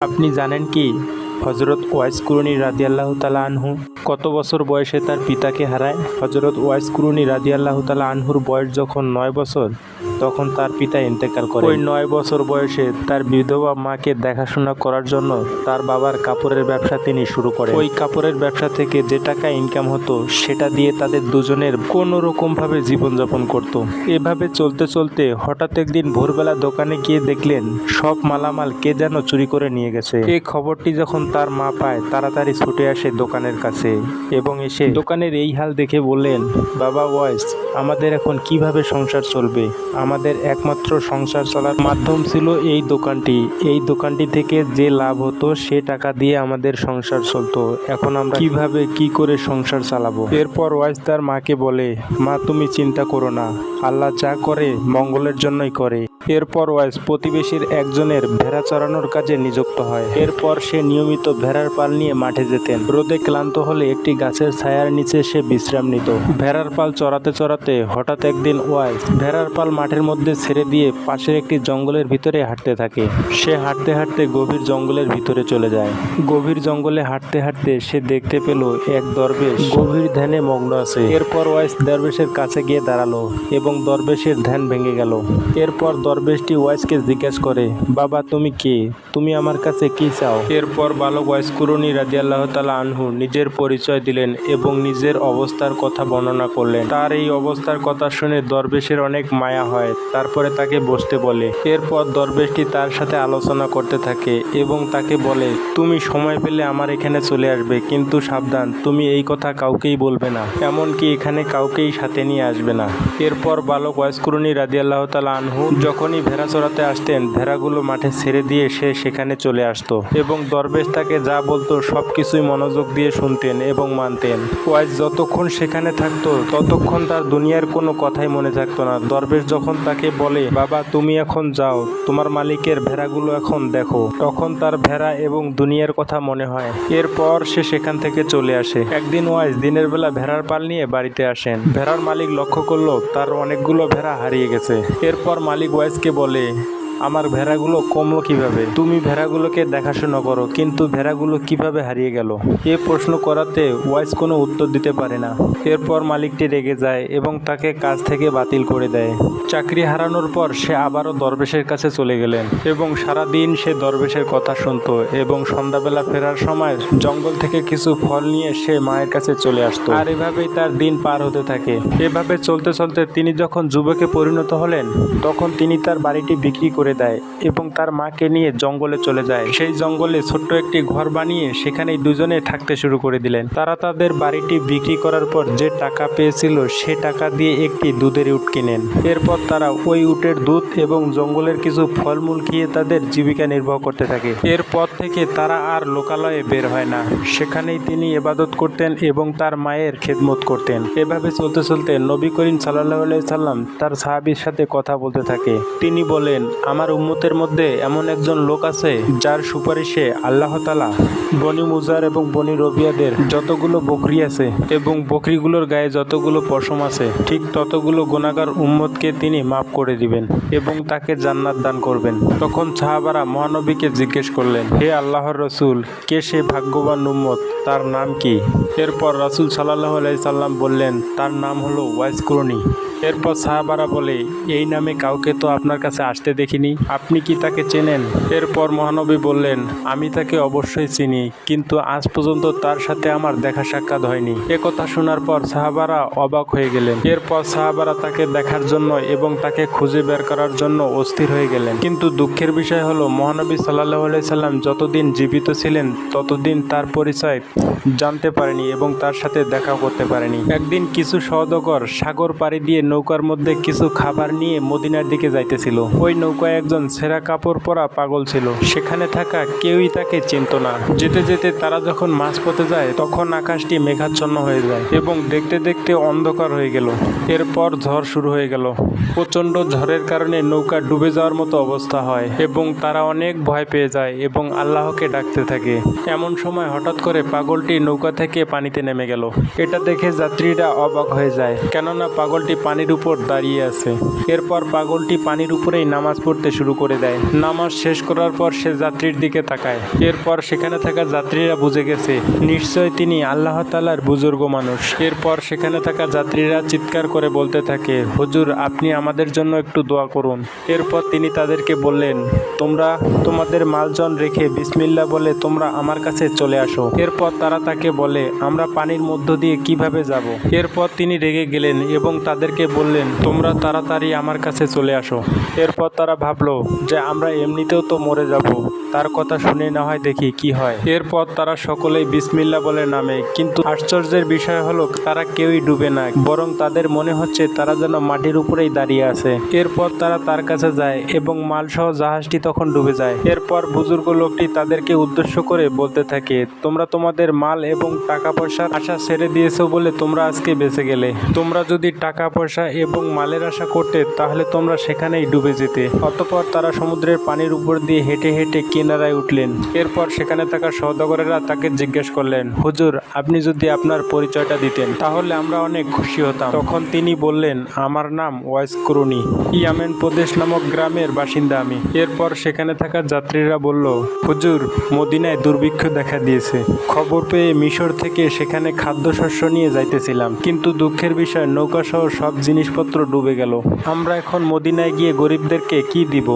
আপনি জানেন কি? হজরত ওয়াইস কুরুনি রাজি আল্লাহ তালা আনহু কত বছর বয়সে তার পিতাকে হারায়? হজরত ওয়াইস কুরুনি রাজি আল্লাহ তালা আনহুর বয়স যখন নয় বছর তখন তার পিতা ইন্তেকাল করে ওই নয় বছর বয়সে তার বিধবা মাকে দেখাশোনা করার জন্য তার বাবার কাপড়ের ব্যবসা তিনি শুরু করেন। ওই কাপড়ের ব্যবসা থেকে যে টাকা ইনকাম হতো, সেটা দিয়ে তাদের দুজনের কোনো ভাবে জীবনযাপন করত। এভাবে চলতে চলতে হঠাৎ একদিন ভোরবেলা দোকানে গিয়ে দেখলেন, সব মালামাল কে যেন চুরি করে নিয়ে গেছে। এই খবরটি যখন তার মা পায়, তাড়াতাড়ি ছুটে আসে দোকানের কাছে এবং এসে দোকানের এই হাল দেখে বললেন, বাবা ওয়াইস, আমাদের এখন কীভাবে সংসার চলবে? আমাদের একমাত্র সংসার চলার মাধ্যম ছিল এই দোকানটি। এই দোকানটি থেকে যে লাভ হতো, সে টাকা দিয়ে আমাদের সংসার চলতো। এখন আমরা কীভাবে, কি করে সংসার চালাবো? এরপর ওয়াইস তার মাকে বলে, মা, তুমি চিন্তা করো না। আল্লাহ যা করে, মঙ্গলের জন্যই করে। এরপর ওয়াইস প্রতিবেশীর একজনের ভেড়া চড়ানোর কাজে নিযুক্ত হয়। এরপর সে নিয়মিত ভেড়ার পাল নিয়ে মাঠে যেতেন। রোদে ক্লান্ত হলে একটি গাছের ছায়ার নিচে সে বিশ্রাম নিত। ভেড়ার পাল চড়াতে চড়াতে হঠাৎ একদিন ওয়াইস ভেড়ার পাল মাঠের মধ্যে ছেড়ে দিয়ে পাশের একটি জঙ্গলের ভিতরে হাঁটতে থাকে। সে হাঁটতে হাঁটতে গভীর জঙ্গলের ভিতরে চলে যায়। গভীর জঙ্গলে হাঁটতে হাঁটতে সে দেখতে পেল এক দরবেশ। গভীর ধ্যানে মগ্ন আছে। এরপর ওয়াইস দরবেশের কাছে গিয়ে দাঁড়াল এবং দরবেশের ধ্যান ভেঙে গেল। এরপর দরবেশটি ওয়াইসকে জিজ্ঞেস করে, বাবা, তুমি কে? তুমি আমার কাছে কি চাও? এরপর বালক ওয়াইস কুরুনি রাজি আল্লাহ তালা আনহু নিজের পরিচয় দিলেন এবং নিজের অবস্থার কথা বর্ণনা করলেন। তার এই অবস্থার কথা শুনে দরবেশের অনেক মায়া হয়, তারপরে তাকে বসতে বলে। এরপর দরবেশটি তার সাথে আলোচনা করতে থাকে এবং তাকে বলে, তুমি সময় পেলে আমার এখানে চলে আসবে, কিন্তু সাবধান, তুমি এই কথা কাউকেই বলবে না, এমনকি এখানে কাউকেই সাথে নিয়ে আসবে না। এরপর বালক ওয়াইসকুরুনি রাজি আল্লাহ তালা আনহু যখনই ভেড়া চড়াতে আসতেন, ভেড়াগুলো মাঠে ছেড়ে দিয়ে সে সেখানে চলে আসতো এবং দরবেশ তাকে যা বলতো সব কিছুই মনোযোগ দিয়ে শুনতেন এবং মানতেন। ওয়াইস যতক্ষণ সেখানে থাকতো, ততক্ষণ তার দুনিয়ার কোনো কথাই মনে থাকতো না। দরবেশ যখন তাকে বলে, বাবা, তুমি এখন যাও, তোমার মালিকের ভেড়াগুলো এখন দেখো। তখন তার ভেড়া এবং দুনিয়ার কথা মনে হয়। এরপর সে সেখান থেকে চলে আসে। একদিন ওয়াইজ দিনের বেলা ভেড়ার পাল নিয়ে বাড়িতে আসেন। ভেড়ার মালিক লক্ষ্য করল, তার অনেকগুলো ভেড়া হারিয়ে গেছে। এরপর মালিক ওয়াইসকে বলে আমার ভেড়াগুলো কমলো কীভাবে? তুমি ভেড়াগুলোকে দেখাশোনা করো, কিন্তু ভেড়াগুলো কীভাবে হারিয়ে গেল? এ প্রশ্ন করাতে ওয়াইস কোনো উত্তর দিতে পারে না। এরপর মালিকটি রেগে যায় এবং তাকে কাজ থেকে বাতিল করে দেয়। চাকরি হারানোর পর সে আবারও দরবেশের কাছে চলে গেলেন এবং সারা দিন সে দরবেশের কথা শুনতো এবং সন্ধ্যাবেলা ফেরার সময় জঙ্গল থেকে কিছু ফল নিয়ে সে মায়ের কাছে চলে আসতো। আর এভাবেই তার দিন পার হতে থাকে। এভাবে চলতে চলতে তিনি যখন যুবকে পরিণত হলেন, তখন তিনি তার বাড়িটি বিক্রি করে দেয় এবং তার মাকে নিয়ে জঙ্গলে চলে যায়। সেই জঙ্গলে ছোট্ট একটি ঘর বানিয়ে সেখানেই দুজনে থাকতে শুরু করে দিলেন। তারা তাদের বাড়িটি বিক্রি করার পর যে টাকা পেয়েছিল সে টাকা দিয়ে একটি দুধের উট কিনেন। এরপর তারা ওই উটের দুধ এবং জঙ্গলের কিছু ফলমূল খেয়ে তাদের জীবিকা নির্বাহ করতে থাকে। এরপর থেকে তারা আর লোকালয়ে বের হয় না। সেখানেই তিনি এবাদত করতেন এবং তার মায়ের খেদমত করতেন। এভাবে চলতে চলতে নবী করিম সাল্লাহ সাল্লাম তার সাহাবির সাথে কথা বলতে থাকে। তিনি বলেন আমার উম্মতের মধ্যে এমন একজন লোক আছে, যার সুপারিশে আল্লাহ তালা বনি মুজার এবং বনি রবিয়াদের যতগুলো বকরি আছে এবং বকরিগুলোর গায়ে যতগুলো পশম আছে, ঠিক ততগুলো গুণাগার উম্মতকে তিনি মাফ করে দিবেন এবং তাকে জান্নাত দান করবেন। তখন সাহাবারা মহানবীকে জিজ্ঞেস করলেন, হে আল্লাহর রসুল, কে সে ভাগ্যবান উম্মত? তার নাম কি? এরপর রাসুল সাল্লাহ সাল্লাম বললেন, তার নাম হলো ওয়াইস কুরনি। এরপর সাহাবারা বলে, এই নামে কাউকে তো আপনার কাছে আসতে দেখিনি। আপনি কি তাকে চেনেন? এরপর মহানবী বললেন, আমি তাকে অবশ্যই চিনি, কিন্তু আজ পর্যন্ত তার সাথে আমার দেখা সাক্ষাৎ হয়নি। এ কথা শোনার পর সাহাবারা অবাক হয়ে গেলেন। এরপর সাহাবারা তাকে দেখার জন্য এবং তাকে খুঁজে বের করার জন্য অস্থির হয়ে গেলেন। কিন্তু দুঃখের বিষয় হলো, মহানবী সাল্লাহ সাল্লাম যতদিন জীবিত ছিলেন, ততদিন তার পরিচয় জানতে পারেনি এবং তার সাথে দেখা করতে পারেনি। একদিন কিছু সহদকর সাগর পাড়ি দিয়ে নৌকার মধ্যে কিছু খাবার নিয়ে মদিনার দিকে যাইতেছিল। ওই নৌকায় একজন ছেঁড়া কাপড় পরা পাগল ছিল। সেখানে থাকা কেউই তাকে চিনত না। যেতে যেতে তারা যখন মাছ মাঝপথে যায়, তখন আকাশটি মেঘাচ্ছন্ন হয়ে যায় এবং দেখতে দেখতে অন্ধকার হয়ে গেল। এরপর ঝড় শুরু হয়ে গেল। প্রচণ্ড ঝড়ের কারণে নৌকা ডুবে যাওয়ার মতো অবস্থা হয় এবং তারা অনেক ভয় পেয়ে যায় এবং আল্লাহকে ডাকতে থাকে। এমন সময় হঠাৎ করে পাগলটি নৌকা থেকে পানিতে নেমে গেল। এটা দেখে যাত্রীরা অবাক হয়ে যায়। কেননা পাগলটি পানি পানির উপর দাঁড়িয়ে আছে। এরপর পাগলটি পানির উপরেই নামাজ পড়তে শুরু করে দেয়। নামাজ শেষ করার পর সে যাত্রীর দিকে তাকায়। এরপর সেখানে থাকা যাত্রীরা বুঝে গেছে, নিশ্চয় তিনি আল্লাহ তালার বুজুর্গ মানুষ। এরপর সেখানে থাকা যাত্রীরা চিৎকার করে বলতে থাকে, হুজুর, আপনি আমাদের জন্য একটু দোয়া করুন। এরপর তিনি তাদেরকে বললেন, তোমরা তোমাদের মালজন রেখে বিসমিল্লা বলে তোমরা আমার কাছে চলে আসো। এরপর তারা তাকে বলে, আমরা পানির মধ্য দিয়ে কীভাবে যাব? এরপর তিনি রেগে গেলেন এবং তাদেরকে বললেন, তোমরা তাড়াতাড়ি আমার কাছে চলে আসো। এরপর তারা ভাবলো যে আমরা এমনিতেও তো মরে যাব। তার কথা শুনে না হয় দেখি কি হয়। এরপর তারা সকলেই বিসমিল্লা বলে নামে। কিন্তু আশ্চর্যের বিষয় হলো, তারা কেউই ডুবে না, বরং তাদের মনে হচ্ছে তারা যেন মাটির উপরেই দাঁড়িয়ে আছে। এরপর তারা তার কাছে যায় এবং মালসহ জাহাজটি তখন ডুবে যায়। এরপর বুজুর্গ লোকটি তাদেরকে উদ্দেশ্য করে বলতে থাকে, তোমরা তোমাদের মাল এবং টাকা পয়সার আশা ছেড়ে দিয়েছ বলে তোমরা আজকে বেঁচে গেলে। তোমরা যদি টাকা পয়সা এবং মালের আশা করতে, তাহলে তোমরা সেখানেই ডুবে যেতে। অতঃপর তারা সমুদ্রের পানির উপর দিয়ে হেঁটে হেঁটে কিনারায় উঠলেন। এরপর সেখানে থাকা সওদাগরেরা তাকে জিজ্ঞেস করলেন, হুজুর, আপনি যদি আপনার পরিচয়টা দিতেন, তাহলে আমরা অনেক খুশি হতাম। তখন তিনি বললেন, আমার নাম ওয়াইস করুনি ইয়ামেন প্রদেশ নামক গ্রামের বাসিন্দা আমি। এরপর সেখানে থাকা যাত্রীরা বলল, হুজুর, মদিনায় দুর্ভিক্ষ দেখা দিয়েছে। খবর পেয়ে মিশর থেকে সেখানে খাদ্যশস্য নিয়ে যাইতেছিলাম। কিন্তু দুঃখের বিষয় নৌকা সহ সব জিনিসপত্র ডুবে গেল। আমরা এখন মদিনায় গিয়ে গরিবদেরকে কি দিব?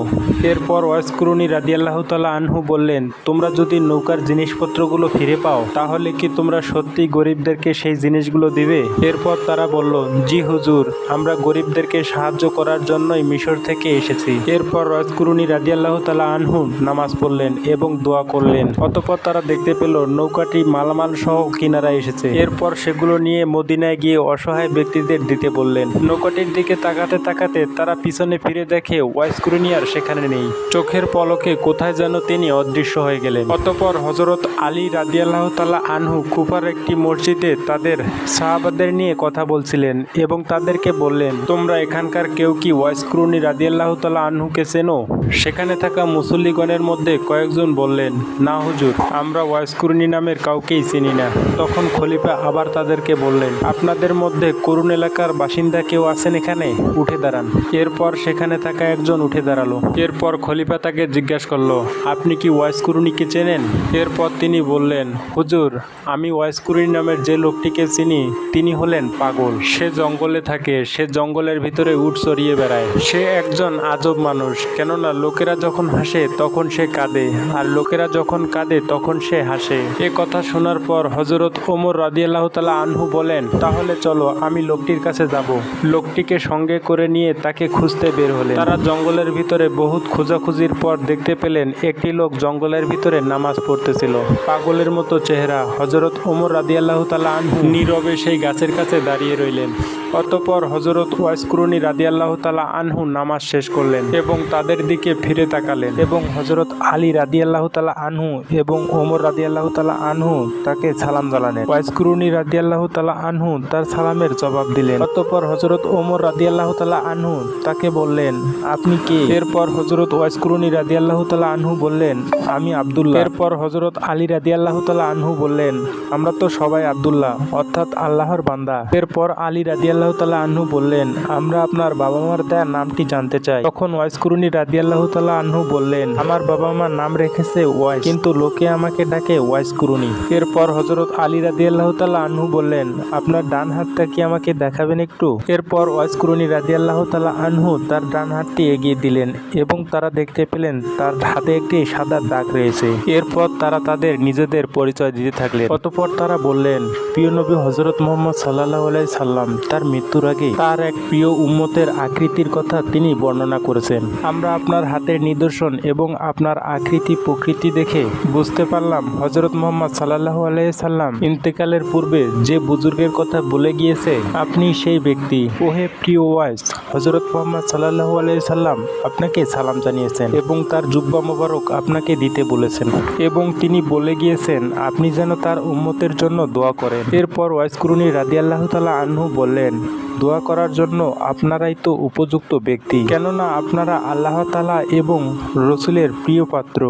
এরপর ওয়াসকরুনি রাদিয়াল্লাহ তালা আনহু বললেন, তোমরা যদি নৌকার জিনিসপত্রগুলো ফিরে পাও, তাহলে কি তোমরা সত্যি গরিবদেরকে সেই জিনিসগুলো দিবে? এরপর তারা বলল, জি হুজুর, আমরা গরিবদেরকে সাহায্য করার জন্যই মিশর থেকে এসেছি। এরপর রজকুরুনি রাদিয়াল্লাহ তালা আনহু নামাজ পড়লেন এবং দোয়া করলেন। অতপর তারা দেখতে পেল, নৌকাটি মালামাল সহ কিনারায় এসেছে। এরপর সেগুলো নিয়ে মদিনায় গিয়ে অসহায় ব্যক্তিদের দিতে বললেন। নৌকাটির দিকে তাকাতে তাকাতে তারা পিছনে ফিরে দেখে ওয়াইসকুরুনি আর সেখানে নেই। চোখের পলকে কোথায় যেন তিনি অদৃশ্য হয়ে গেলেন। অতপর হজরত আলী রাদিয়াল্লাহ তালা আনহু কুফার একটি মসজিদে তাদের সাহাবাদের নিয়ে কথা বলছিলেন এবং তাদেরকে বললেন, তোমরা এখানকার কেউ কি ওয়াইসক্রুনি রাদিয়াল্লাহ তালা আনহুকে চেনো? সেখানে থাকা মুসল্লিগণের মধ্যে কয়েকজন বললেন, না হুজুর, আমরা ওয়াইসকুরনি নামের কাউকেই চিনি না। তখন খলিফা আবার তাদেরকে বললেন, আপনাদের মধ্যে করুণ এলাকার বাসিন্দা কেউ আছেন এখানে? উঠে দাঁড়ান। এরপর সেখানে থাকা একজন উঠে দাঁড়াল। এরপর খলিফা তাকে জিজ্ঞাসা করল, আপনি কি ওয়াইসকুরুনিকে চেনেন? এরপর তিনি বললেন, হুজুর, আমি ওয়াইস ওয়াইসকুরুনি নামের যে লোকটিকে চিনি, তিনি হলেন পাগল। সে জঙ্গলে থাকে, সে জঙ্গলের ভিতরে উঠ চড়িয়ে বেড়ায়। সে একজন আজব মানুষ, কেননা লোকেরা যখন হাসে, তখন সে কাঁদে। আর লোকেরা যখন কাঁদে, তখন সে হাসে। এ কথা শোনার পর হজরত ওমর রাদিয়াল্লাহ তালা আনহু বলেন, তাহলে চলো, আমি লোকটির কাছে যাব। লোকটিকে সঙ্গে করে নিয়ে তাকে খুঁজতে বের হলেন। তারা জঙ্গলের ভিতরে বহুত খোঁজাখুঁজির পর দেখতে পেলেন, একটি লোক জঙ্গলের ভিতরে নামাজ পড়তেছিল। পাগলের মতো চেহারা। হজরত ওমর রাদিয়াল্লাহ তালা আনহু নীরবে সেই গাছের কাছে দাঁড়িয়ে রইলেন। অতপর হজরত ওয়াইসকুরুনি রাদিয়াল্লাহ তালা আনহু নামাজ শেষ করলেন এবং তাদের দিকে ফিরে তাকালেন এবং হজরত আলী রাদিয়াল্লাহ তালা আনহু এবং ওমর রাদিয়াল্লাহ তালা আনহু তাকে সালাম জানালেন। ওয়াইসকুরুনি রাদিয়াল্লাহ তালা আনহু তার সালামের জবাব দিলেন। অতপর হজরত ওমর রাদিয়াল্লাহ তালা আনহু তাকে বললেন, আপনি কে? এরপর হজরত ওয়াইসকুরুনি রাদিয়াল্লাহ তালা আনহু বললেন, আমি আব্দুল্লাহ। এরপর হজরত আলী রাদিয়াল্লাহ তালা আনহু বললেন, আমরা তো সবাই আব্দুল্লাহ, অর্থাৎ আল্লাহর বান্দা। এরপর আলী রাদিয়াল্লাহ তালা আনহু বললেন, আমরা আপনার বাবা মার দেয়া নামটি জানতে চাই। তখন ওয়াইসকুরুনি রাদিয়াল্লাহ তালা আনহু বললেন, আমার বাবা মার নাম রেখেছে ওয়াইস, কিন্তু লোকে আমাকে ডাকে ওয়াইসকুরুনি এরপর হজরত আলী রাদিয়াল্লাহ তালা আনহু বললেন, আপনার ডান হাতটা কি আমাকে দেখাবেন একটু? এরপর ওয়াইসকুরুনি রাদিয়াল্লাহ তালা আনহু তার ডান হাতটি এগিয়ে দিলেন এবং তারা দেখতে পেলেন, তার হাতে একটি সাদা দাগ রয়েছে। এরপর তারা তাদের নিজেদের পরিচয় দিতে থাকলেন। অতপর তারা বললেন, প্রিয় নবী হজরত মোহাম্মদ সাল্লাহ আলাই সাল্লাম, তার মৃত্যুর আগে তার এক প্রিয় উম্মতের আকৃতির কথা তিনি বর্ণনা করেছেন। আমরা আপনার হাতের নিদর্শন এবং আপনার আকৃতি প্রকৃতি দেখে বুঝতে পারলাম হজরত মোহাম্মদ সাল্লাহ আলাইসাল্লাম ইন্তেকালের পূর্বে যে বুজুর্গের কথা বলে গিয়েছে, আপনি সেই ব্যক্তি। ওহে প্রিয় ওয়াইস হজরত মোহাম্মদ সাল্লাহ সাল্লাম আপনাকে সালাম জানিয়েছেন এবং তার জুব্বা মোবারক আপনাকে দিতে বলেছেন এবং তিনি বলে গিয়েছেন, আপনি যেন তার উম্মতের জন্য দোয়া করেন। এরপর ওয়াইসকুরুনি রাদিয়াল্লাহ তালা আনহু বললেন দোয়া করার জন্য আপনারাই তো উপযুক্ত ব্যক্তি। কেননা আপনারা আল্লাহ তালা এবং রসুলের প্রিয় পাত্র।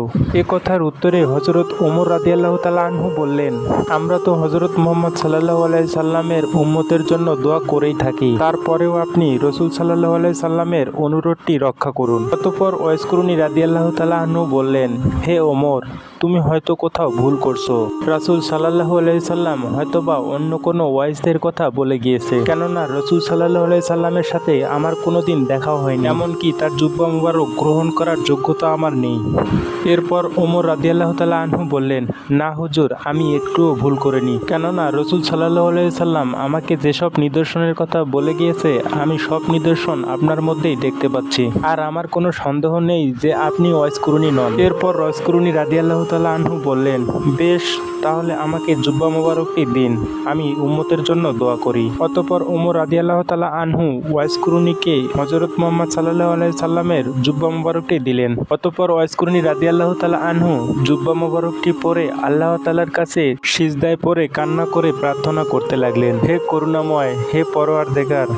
এ কথার উত্তরে হজরত ওমর রাদি আল্লাহ তালা আনহু বললেন, আমরা তো হজরত মোহাম্মদ সাল্লাহ আলাই সাল্লামের উম্মতের জন্য দোয়া করেই থাকি। তারপরেও আপনি রসুল সাল্লাহ আলাই সাল্লামের অনুরোধটি রক্ষা করুন। অতঃপর ওয়েসকরুনি রাদি আল্লাহ তালা আনহু বললেন, হে ওমর তুমি হয়তো কোথাও ভুল করছ। রাসুল সাল্লাহ সাল্লাম হয়তো বা অন্য কোনো ওয়াইসদের কথা বলে গিয়েছে। কেননা রসুল সাল্লাহ সাল্লামের সাথে আমার কোনোদিন দেখাও হয়নি। এমনকি তার জুব্বা মুবারক গ্রহণ করার যোগ্যতা আমার নেই। এরপর ওমর রাদিয়াল্লাহ তালা আনহু বললেন, না হুজুর, আমি একটুও ভুল করিনি। কেননা রসুল সাল্লাহ সাল্লাম আমাকে যেসব নিদর্শনের কথা বলে গিয়েছে, আমি সব নিদর্শন আপনার মধ্যেই দেখতে পাচ্ছি। আর আমার কোনো সন্দেহ নেই যে আপনি ওয়াইসকুরুনি নন। এরপর রয়স্কুরুনি রাদিয়াল্লাহ তালা আনহু বললেন, বেশ, তাহলে আমাকে জুব্বা মোবারকটি দিন। আমি উম্মতের জন্য দোয়া করি। অতপর ওমর রাদিয়াল্লাহ তালা আনহু ওয়াইসকুরুনিকে হজরত মোহাম্মদ সাল্লাহ আলাই সাল্লামের জুব্বা মোবারকটি দিলেন। অতপর ওয়াইসকুরুনি রাদিয়াল্লাহ তালা আনহু জুব্বা মোবারকটি পরে আল্লাহ তালার কাছে সিজদায় পরে কান্না করে প্রার্থনা করতে লাগলেন, হে করুণাময়, হে পরোয়ার দেগার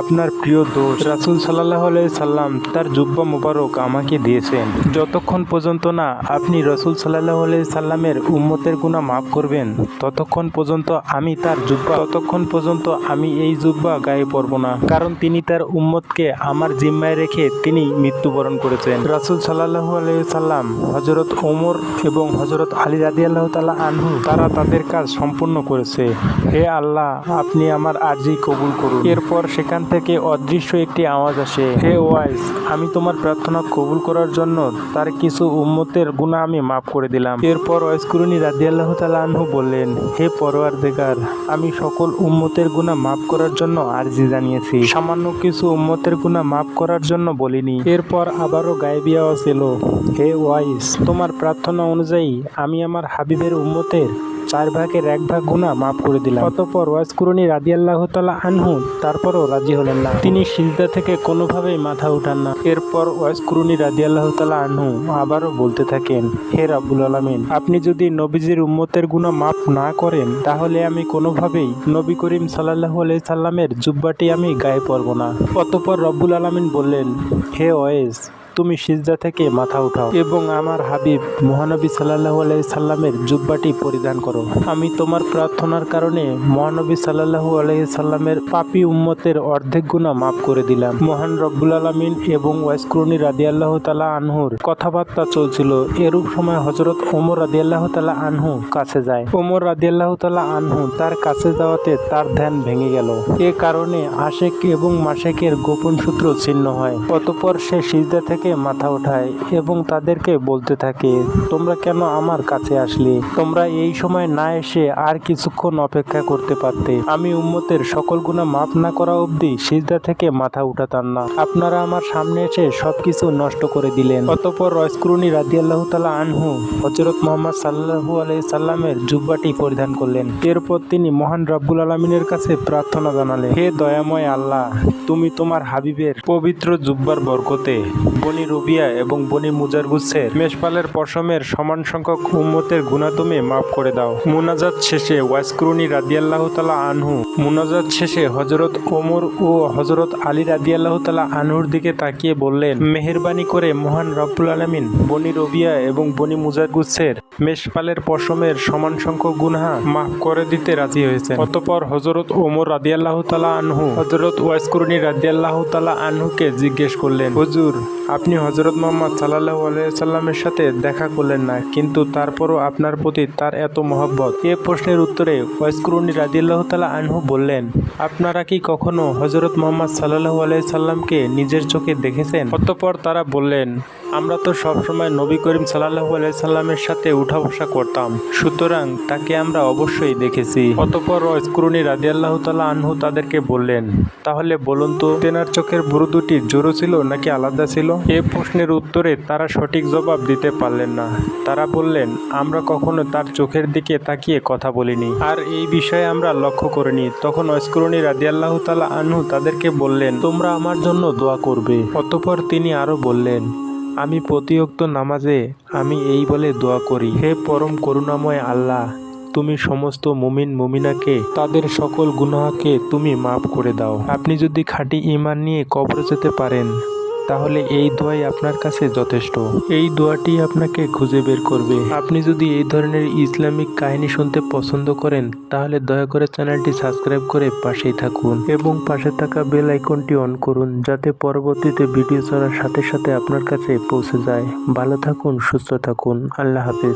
আপনার প্রিয় দোষ রাসুল সাল্লাহ সাল্লাম তার জুব্বা মোবারক আমাকে দিয়েছেন। যতক্ষণ পর্যন্ত না আপনি রসুল সাল্লাহ সাল্লামের উম্মতের গুণা মাফ করবেন, ততক্ষণ পর্যন্ত আমি তার জুব্বা, ততক্ষণ পর্যন্ত আমি এই জুব্বা গায়ে পরব না। কারণ তিনি তার উম্মতকে আমার জিম্মায় রেখে তিনি মৃত্যুবরণ করেছেন। রাসুল সাল্লাহ সাল্লাম হজরত ওমর এবং হজরত আলী রাদি আল্লাহ তালা আনহু, তারা তাদের কাজ সম্পূর্ণ করেছে। হে আল্লাহ, আপনি আমার আর্জি কবুল করুন। এরপর সেখান থেকে অদৃশ্য একটি আওয়াজ আসে। হে ওয়াইস, আমি তোমার প্রার্থনা কবুল করার জন্য তার কিছু উম্মতের গুণা আমি মাফ করে দিলাম। এরপর ওয়াইসকুরুনি রাদিয়াল্লাহ তালা আনহু বললেন, হে পরোয়ার দেগার আমি সকল উম্মতের গুণা মাফ করার জন্য আর্জি জানিয়েছি। সামান্য কিছু উম্মতের গুণা মাফ করার জন্য বলিনি। এরপর আবারও গায়েবী আওয়াজ এলো, হে ওয়াইস, তোমার প্রার্থনা অনুযায়ী আমি আমার হাবিবের উম্মতের চার ভাগের এক ভাগ গুণা মাফ করে দিলাম। অতপর ওয়াজকুরনি রাজি আল্লাহ তালা আনহু তারপরও রাজি হলেন না। তিনি সিজদা থেকে কোনোভাবেই মাথা উঠান না। এরপর ওয়াজকুরনি রাজি আল্লাহ তালা আনহু আবারও বলতে থাকেন, হে রাব্বুল আলমিন, আপনি যদি নবীজির উম্মতের গুণা মাফ না করেন, তাহলে আমি কোনোভাবেই নবী করিম সাল্লাহ আলাই সাল্লামের জুব্বাটি আমি গায়ে পরব না। অতপর রব্বুল আলমিন বললেন, হে ওয়েস তুমি সিজদা থেকে মাথা উঠাও এবং আমার হাবিব মহানবী সাল্লাহ আলাই সাল্লামের জুব্বাটি পরিধান করো। আমি তোমার প্রার্থনার কারণে মহানবী সাল্লাহু আলাই সাল্লামের পাপি উম্মতের অর্ধেক গুণা মাফ করে দিলাম। মহান রব্বুল আলমিন এবং ওয়াইসক্রুনি রাদি আল্লাহ তালা আনহুর কথাবার্তা চলছিল। এরূপ সময় হজরত ওমর রাদি আল্লাহ তালা আনহু কাছে যায়। ওমর রাদি আল্লাহ তালা আনহু তার কাছে যাওয়াতে তার ধ্যান ভেঙে গেল। এ কারণে আশেক এবং মাসেকের গোপন সূত্র ছিন্ন হয়। অতপর সে সিজদা থেকে মাথা ওঠায় এবং তাদেরকে বলতে থাকে, তোমরা কেন আমার কাছে আসলে? তোমরা এই সময় না এসে আর কিছুক্ষণ অপেক্ষা করতে পারতে। আমি উম্মতের সকল গুণা মাফ না করা অবধি সিজদা থেকে মাথা উঠাতাম না। আপনারা আমার সামনে এসে সবকিছু নষ্ট করে দিলেন। অতপর রয়স্করুনি রাজি আল্লাহ তালা আনহু হজরত মোহাম্মদ সাল্লাহু আলাই সাল্লামের জুব্বাটি পরিধান করলেন। এরপর তিনি মহান রব্বুল আলমিনের কাছে প্রার্থনা জানালেন, হে দয়াময় আল্লাহ, তুমি তোমার হাবিবের পবিত্র জুব্বার বরকতে বনি রুবিয়া এবং বনি মুজারগুসের মেষপালের পশমের সমান সংখ্যক উম্মতের গুণা তুমি মাফ করে দাও। মুনাজাত শেষে ওয়াসক্রুনি রাদিয়াল্লাহ তালা আনহু। মুনাজাত শেষে হজরত ওমর ও হজরত আলী রাদিয়াল্লাহ তালা আনহুর দিকে তাকিয়ে বললেন, মেহেরবানি করে মহান রব্বুল আলমিন বনি রবিয়া এবং বনি মুজারগুসের মেষপালের পশমের সমান সংখ্যক গুনহা মাফ করে দিতে রাজি হয়েছে অতপর হজরত ওমর রাদিয়াল্লাহ তালা আনহু হজরত ওয়াইসকুরনি রাদিয়াল্লাহ তালা আনহুকে জিজ্ঞেস করলেন, হুজুর আপনি হজরত মোহাম্মদ সাল্লাহ আলাইসাল্লামের সাথে দেখা করলেন না, কিন্তু তারপরও আপনার প্রতি তার এত মহব্বত। এ প্রশ্নের উত্তরে ওয়াইসকুরুনি রাজিল্লাহ তালা আনহু বললেন, আপনারা কি কখনো হজরত মোহাম্মদ সাল্লাহ সাল্লামকে নিজের চোখে দেখেছেন? অতঃপর তারা বললেন আমরা তো সবসময় নবী করিম সাল্লাহু সাল্লামের সাথে উঠা বসা করতাম। সুতরাং তাকে আমরা অবশ্যই দেখেছি। অতপর স্কুরুনি রাদিয়াল্লাহ তালা আনহু তাদেরকে বললেন, তাহলে বলুন তো, তেনার চোখের বুড়ো দুটি জোরো ছিল নাকি আলাদা ছিল? এ প্রশ্নের উত্তরে তারা সঠিক জবাব দিতে পারলেন না। তারা বললেন, আমরা কখনো তার চোখের দিকে তাকিয়ে কথা বলিনি। আর এই বিষয়ে আমরা লক্ষ্য করিনি। তখন অস্করণী রাদিয়াল্লাহ তালা আনহু তাদেরকে বললেন, তোমরা আমার জন্য দোয়া করবে। অতপর তিনি আরও বললেন আমি প্রতিয়ক্ত নামাজে আমি এই বলে দোয়া করি। হে পরম করুণাময় আল্লাহ, তুমি সমস্ত মুমিন মুমিনাকে, তাদের সকল গুনাহকে তুমি মাফ করে দাও। আপনি যদি খাঁটি ইমান নিয়ে কবরে যেতে পারেন তাহলে এই দোয়াই আপনার কাছে যথেষ্ট। এই দোয়াটি আপনাকে খুঁজে বের করবে। আপনি যদি এই ধরনের ইসলামিক কাহিনী শুনতে পছন্দ করেন, তাহলে দয়া করে চ্যানেলটি সাবস্ক্রাইব করে পাশেই থাকুন এবং পাশে থাকা বেল আইকনটি অন করুন, যাতে পরবর্তীতে ভিডিও ছাড়ার সাথে সাথে আপনার কাছে পৌঁছে যায়। ভালো থাকুন, সুস্থ থাকুন। আল্লাহ হাফেজ।